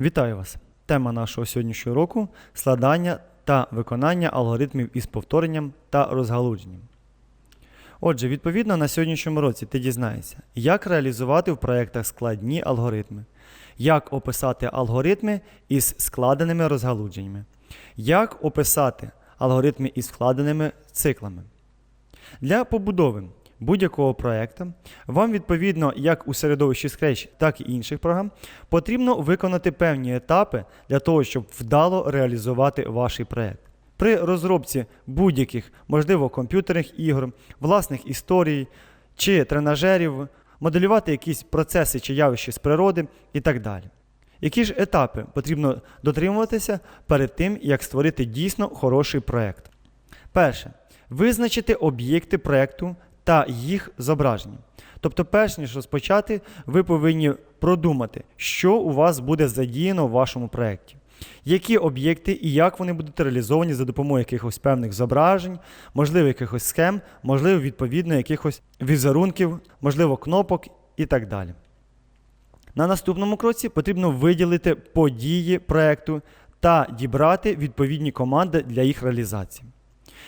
Вітаю вас! Тема нашого сьогоднішнього року складання та виконання алгоритмів із повторенням та розгалудженням. Отже, відповідно на сьогоднішньому році ти дізнаєшся, як реалізувати в проєктах складні алгоритми, як описати алгоритми із складеними розгалудженнями, як описати алгоритми із складеними циклами. Для побудови будь-якого проєкту вам, відповідно, як у середовищі Scratch, так і інших програм, потрібно виконати певні етапи для того, щоб вдало реалізувати ваш проєкт. При розробці будь-яких, можливо, комп'ютерних ігор, власних історій чи тренажерів, моделювати якісь процеси чи явища з природи і так далі. Які ж етапи потрібно дотримуватися перед тим, як створити дійсно хороший проєкт? Перше. Визначити об'єкти проєкту та їх зображення. Тобто, перш ніж розпочати, ви повинні продумати, що у вас буде задіяно в вашому проєкті. Які об'єкти і як вони будуть реалізовані за допомогою якихось певних зображень, можливо, якихось схем, можливо, відповідно, якихось візерунків, можливо, кнопок і так далі. На наступному кроці потрібно виділити події проєкту та дібрати відповідні команди для їх реалізації.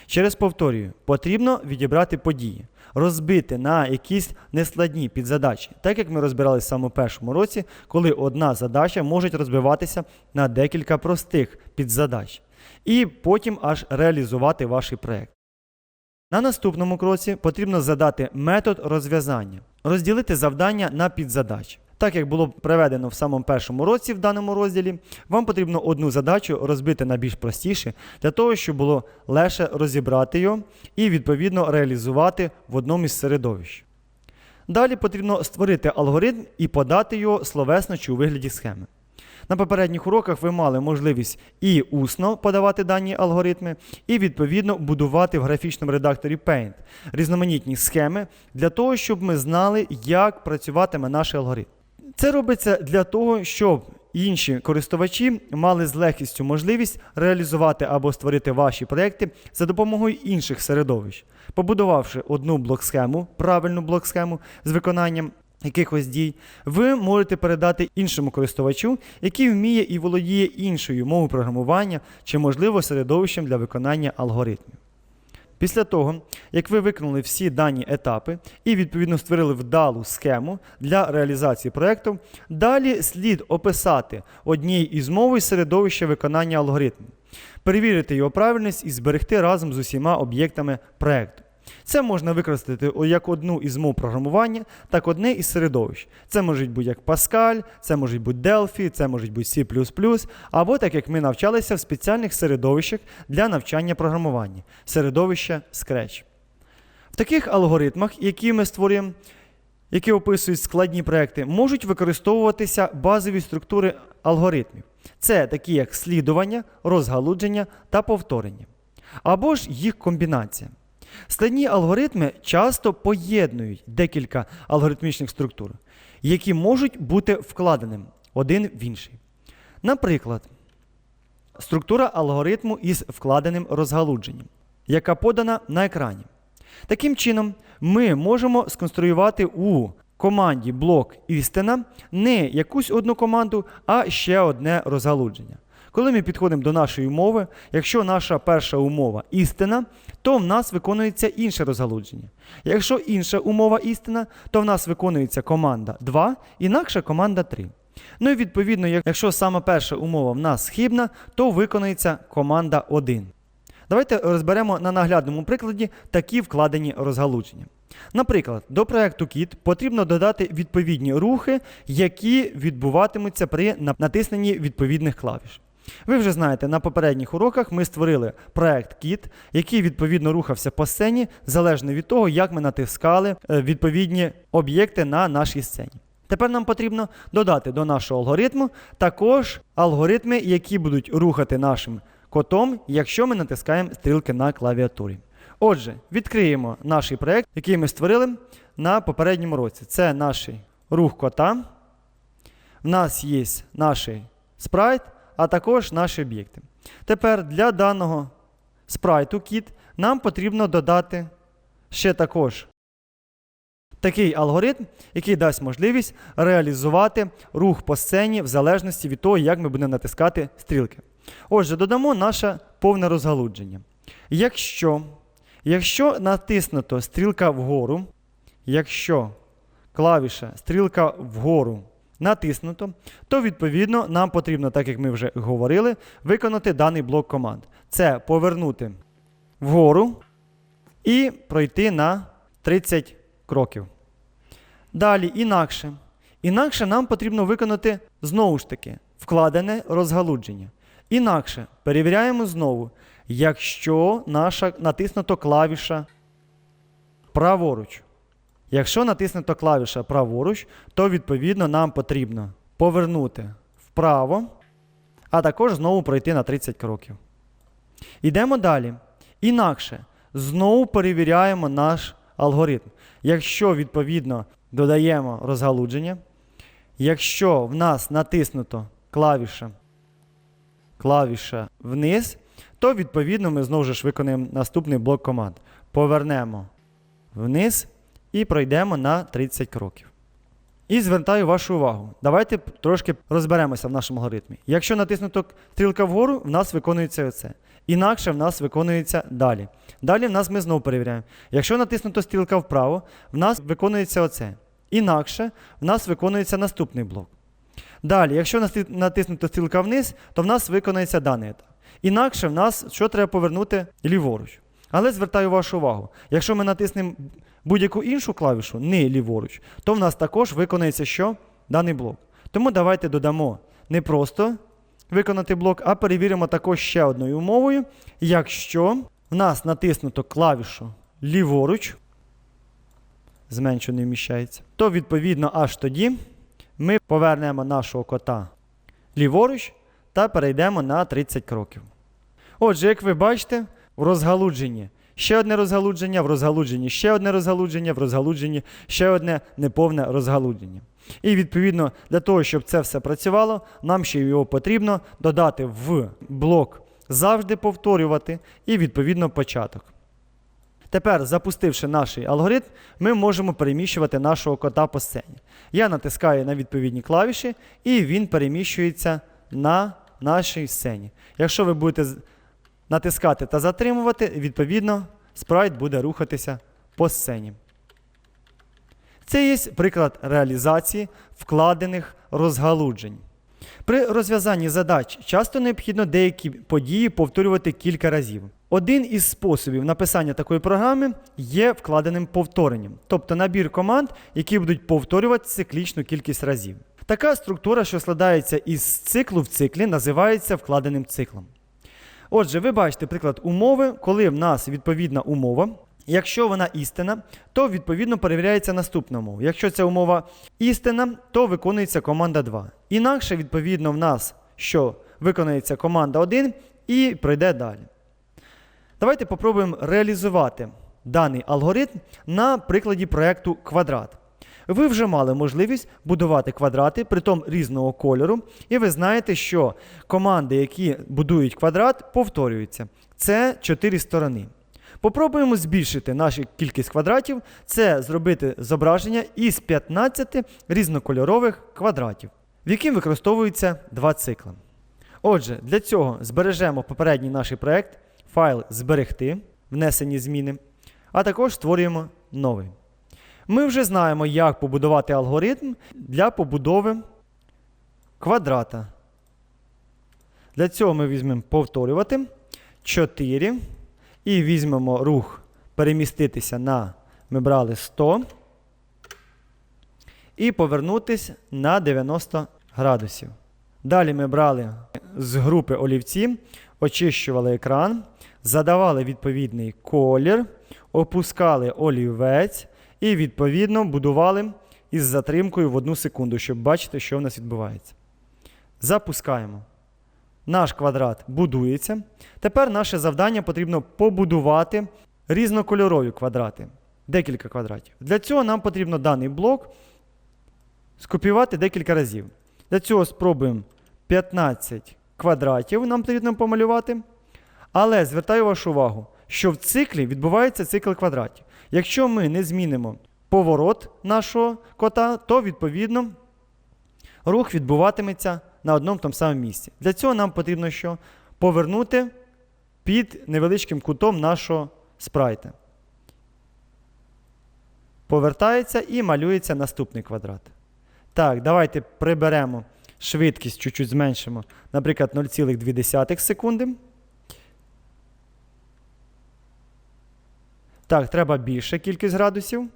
Ще раз повторюю, потрібно відібрати події, розбити на якісь нескладні підзадачі, так як ми розбирали в першому році, коли одна задача може розбиватися на декілька простих підзадач, і потім аж реалізувати ваш проєкт. На наступному кроці потрібно задати метод розв'язання, розділити завдання на підзадачі. Так як було проведено в самому першому році в даному розділі, вам потрібно одну задачу розбити на більш простіше, для того, щоб було легше розібрати його і відповідно реалізувати в одному із середовищ. Далі потрібно створити алгоритм і подати його словесно чи у вигляді схеми. На попередніх уроках ви мали можливість і усно подавати дані алгоритми, і відповідно будувати в графічному редакторі Paint різноманітні схеми для того, щоб ми знали, як працюватиме наш алгоритм. Це робиться для того, щоб інші користувачі мали з легкістю можливість реалізувати або створити ваші проекти за допомогою інших середовищ, побудувавши одну блок-схему, правильну блок-схему з виконанням якихось дій, ви можете передати іншому користувачу, який вміє і володіє іншою мовою програмування чи, можливо, середовищем для виконання алгоритмів. Після того, як ви виконали всі дані етапи і відповідно створили вдалу схему для реалізації проєкту, далі слід описати однією із мови середовища виконання алгоритму, перевірити його правильність і зберегти разом з усіма об'єктами проєкту. Це можна використати як одну із мов програмування, так одне із середовищ. Це може бути як Pascal, це може бути Delphi, це може бути C++, або так як ми навчалися в спеціальних середовищах для навчання програмування, середовище Scratch. В таких алгоритмах, які ми створюємо, які описують складні проекти, можуть використовуватися базові структури алгоритмів. Це такі як слідування, розгалудження та повторення, або ж їх комбінація. Складні алгоритми часто поєднують декілька алгоритмічних структур, які можуть бути вкладеним один в інший. Наприклад, структура алгоритму із вкладеним розгалудженням, яка подана на екрані. Таким чином, ми можемо сконструювати у команді блок істина не якусь одну команду, а ще одне розгалудження. Коли ми підходимо до нашої умови, якщо наша перша умова істина, то в нас виконується інше розгалудження. Якщо інша умова істина, то в нас виконується команда 2, інакша команда 3. Ну і відповідно, якщо саме перша умова в нас хибна, то виконується команда 1. Давайте розберемо на наглядному прикладі такі вкладені розгалудження. Наприклад, до проекту Kit потрібно додати відповідні рухи, які відбуватимуться при натисненні відповідних клавіш. Ви вже знаєте, на попередніх уроках ми створили проект Kit, який відповідно рухався по сцені, залежно від того, як ми натискали е, відповідні об'єкти на нашій сцені. Тепер нам потрібно додати до нашого алгоритму також алгоритми, які будуть рухати нашим котом, якщо ми натискаємо стрілки на клавіатурі. Отже, відкриємо наш проект, який ми створили на попередньому році. Це наш рух кота. В нас є наш спрайт а також наші об'єкти. Тепер для даного спрайту кіт нам потрібно додати ще також Такий алгоритм, який дасть можливість реалізувати рух по сцені в залежності від того, як ми будемо натискати стрілки. Отже, додамо наше повне розгалудження. Якщо, якщо натиснуто стрілка вгору, якщо клавіша стрілка вгору натиснуто, то відповідно нам потрібно, так як ми вже говорили, виконати даний блок команд. Це повернути вгору і пройти на 30 кроків. Далі інакше. Інакше нам потрібно виконати знову ж таки вкладене розгалудження. Інакше перевіряємо знову, якщо наша натиснуто клавіша праворуч. Якщо натиснуто клавіша праворуч, то відповідно нам потрібно повернути вправо, а також знову пройти на 30 кроків. Йдемо далі. Інакше знову перевіряємо наш алгоритм. Якщо відповідно додаємо розгалудження, якщо в нас натиснуто клавіша, клавіша вниз, то відповідно ми знову ж виконуємо наступний блок команд. Повернемо вниз і пройдемо на 30 кроків. І звертаю вашу увагу. Давайте трошки розберемося в нашому алгоритмі. Якщо натиснуто стрілка вгору, в нас виконується оце. Інакше в нас виконується далі. Далі в нас ми знову перевіряємо. Якщо натиснуто стрілка вправо, в нас виконується оце. Інакше в нас виконується наступний блок. Далі, якщо натиснуто стрілка вниз, то в нас виконається даний етап. Інакше в нас що треба повернути ліворуч. Але звертаю вашу увагу, якщо ми натиснемо будь-яку іншу клавішу, не ліворуч, то в нас також виконається що? Даний блок. Тому давайте додамо не просто виконати блок, а перевіримо також ще одною умовою. Якщо в нас натиснуто клавішу ліворуч, зменшу вміщається, то відповідно аж тоді ми повернемо нашого кота ліворуч та перейдемо на 30 кроків. Отже, як ви бачите, в розгалудженні ще одне розгалудження, в розгалудженні ще одне розгалудження, в розгалудженні ще одне неповне розгалудження. І відповідно для того, щоб це все працювало, нам ще його потрібно додати в блок завжди повторювати і відповідно початок. Тепер, запустивши наш алгоритм, ми можемо переміщувати нашого кота по сцені. Я натискаю на відповідні клавіші, і він переміщується на нашій сцені. Якщо ви будете натискати та затримувати, відповідно, спрайт буде рухатися по сцені. Це є приклад реалізації вкладених розгалуджень. При розв'язанні задач часто необхідно деякі події повторювати кілька разів. Один із способів написання такої програми є вкладеним повторенням, тобто набір команд, які будуть повторювати циклічну кількість разів. Така структура, що складається із циклу в циклі, називається вкладеним циклом. Отже, ви бачите приклад умови, коли в нас відповідна умова. Якщо вона істина, то відповідно перевіряється наступна умова. Якщо ця умова істина, то виконується команда 2. Інакше, відповідно, в нас що виконується команда 1 і пройде далі. Давайте попробуємо реалізувати даний алгоритм на прикладі проєкту квадрат. Ви вже мали можливість будувати квадрати, притом різного кольору, і ви знаєте, що команди, які будують квадрат, повторюються. Це чотири сторони. Попробуємо збільшити нашу кількість квадратів, це зробити зображення із 15 різнокольорових квадратів, в яким використовуються два цикли. Отже, для цього збережемо попередній наш проект, файл зберегти, внесені зміни, а також створюємо новий. Ми вже знаємо, як побудувати алгоритм для побудови квадрата. Для цього ми візьмемо повторювати 4 і візьмемо рух переміститися на ми брали 100 і повернутися на 90 градусів. Далі ми брали з групи олівці, очищували екран, задавали відповідний колір, опускали олівець і відповідно будували із затримкою в одну секунду, щоб бачити, що в нас відбувається. Запускаємо. Наш квадрат будується. Тепер наше завдання потрібно побудувати різнокольорові квадрати. Декілька квадратів. Для цього нам потрібно даний блок скопіювати декілька разів. Для цього спробуємо 15 квадратів нам потрібно помалювати. Але звертаю вашу увагу, що в циклі відбувається цикл квадратів. Якщо ми не змінимо поворот нашого кота, то відповідно рух відбуватиметься на одному тому самому місці. Для цього нам потрібно що? Повернути під невеличким кутом нашого спрайта. Повертається і малюється наступний квадрат. Так, давайте приберемо швидкість, чуть-чуть зменшимо, наприклад, 0,2 секунди. Так, треба більше кількість градусів.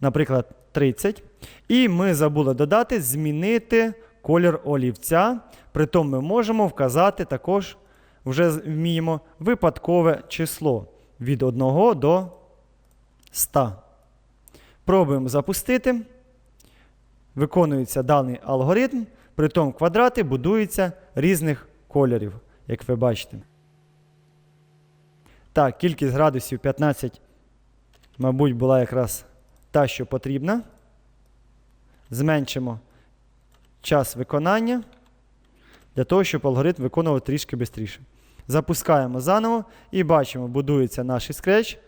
Наприклад, 30. І ми забули додати змінити колір олівця. Притом ми можемо вказати також, вже вміємо, випадкове число від 1 до 100. Пробуємо запустити. Виконується даний алгоритм, притом квадрати будуються різних кольорів, як ви бачите. Так, кількість градусів 15, мабуть, була якраз та, що потрібна. Зменшимо час виконання для того, щоб алгоритм виконував трішки швидше. Запускаємо заново і бачимо, будується наш скреч.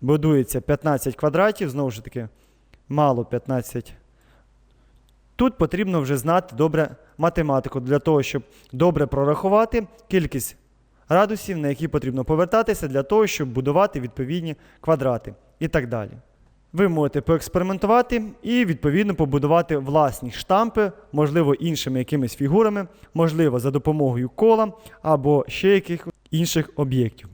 Будується 15 квадратів, знову ж таки, мало 15. Тут потрібно вже знати добре математику для того, щоб добре прорахувати кількість градусів, на які потрібно повертатися для того, щоб будувати відповідні квадрати і так далі. Ви можете поекспериментувати і, відповідно, побудувати власні штампи, можливо, іншими якимись фігурами, можливо, за допомогою кола або ще яких інших об'єктів.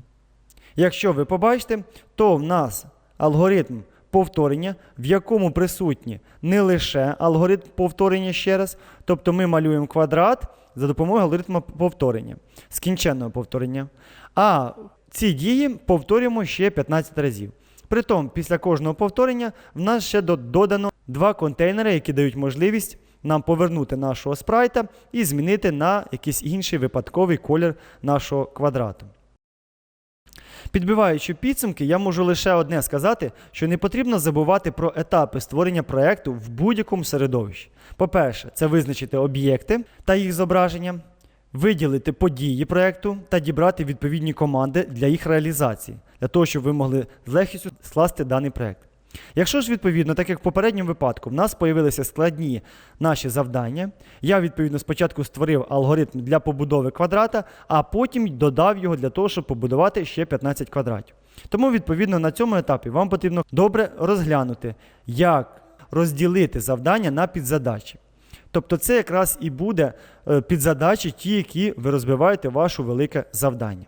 Якщо ви побачите, то в нас алгоритм повторення, в якому присутні не лише алгоритм повторення ще раз, тобто ми малюємо квадрат за допомогою алгоритму повторення, скінченного повторення, а ці дії повторюємо ще 15 разів. Притом, після кожного повторення в нас ще додано два контейнери, які дають можливість нам повернути нашого спрайта і змінити на якийсь інший випадковий колір нашого квадрату. Підбиваючи підсумки, я можу лише одне сказати, що не потрібно забувати про етапи створення проєкту в будь-якому середовищі. По-перше, це визначити об'єкти та їх зображення, виділити події проєкту та дібрати відповідні команди для їх реалізації, для того, щоб ви могли з легкістю скласти даний проєкт. Якщо ж відповідно, так як в попередньому випадку, в нас з'явилися складні наші завдання, я відповідно спочатку створив алгоритм для побудови квадрата, а потім додав його для того, щоб побудувати ще 15 квадратів. Тому, відповідно, на цьому етапі вам потрібно добре розглянути, як розділити завдання на підзадачі. Тобто це якраз і буде е, підзадачі, ті, які ви розбиваєте ваше велике завдання.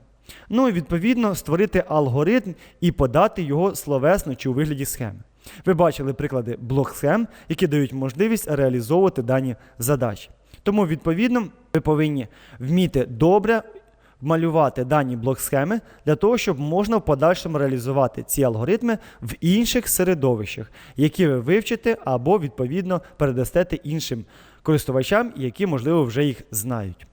Ну і відповідно створити алгоритм і подати його словесно чи у вигляді схеми. Ви бачили приклади блок-схем, які дають можливість реалізовувати дані задачі. Тому, відповідно, ви повинні вміти добре малювати дані блок-схеми для того, щоб можна в подальшому реалізувати ці алгоритми в інших середовищах, які ви вивчите або відповідно передасте іншим користувачам, які, можливо, вже їх знають.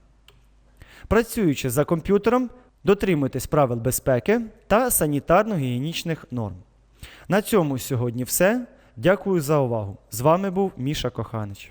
Працюючи за комп'ютером, дотримуйтесь правил безпеки та санітарно-гігієнічних норм. На цьому сьогодні все. Дякую за увагу. З вами був Міша Коханич.